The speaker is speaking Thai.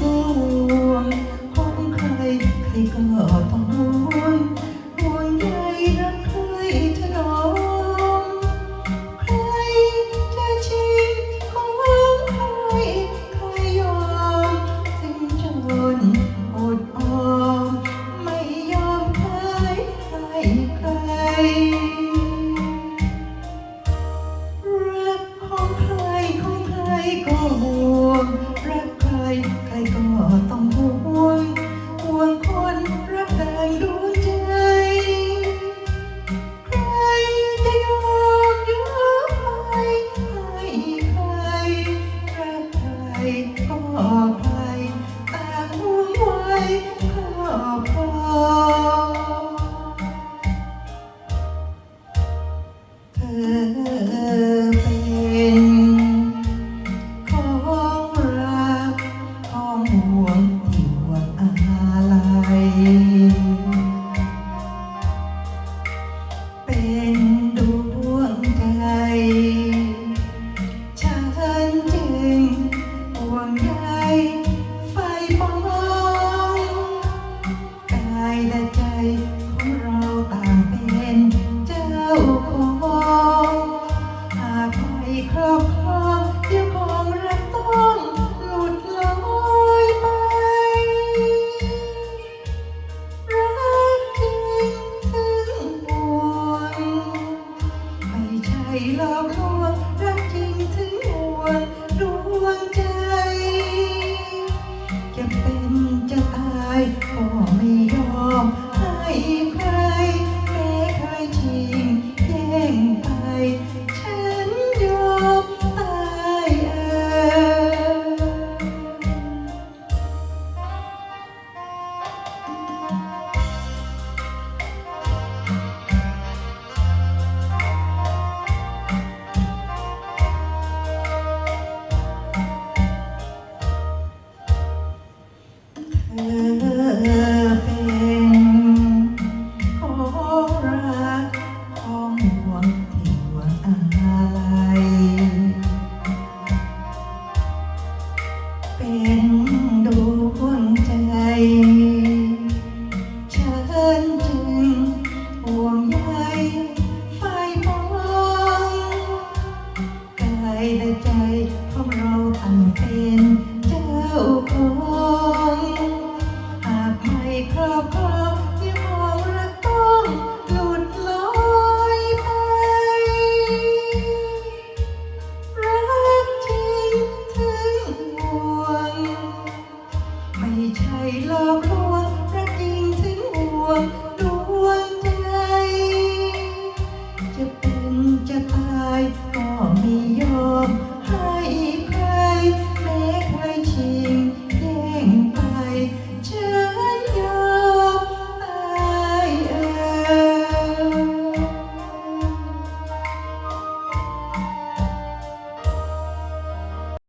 ก็ห่วงของใครใครก็ต้องห่วงห่วงใยรักใครถนอมใครจะชิงของหวงใครใครยอมสิ้นจนอดออมไม่ยอมใครใครใครรักของใครของใครก็ห่วงรัก ใครก็ต้องห่วงห่วงคน ใช่หลอกลวงรักจริงถึงห่วง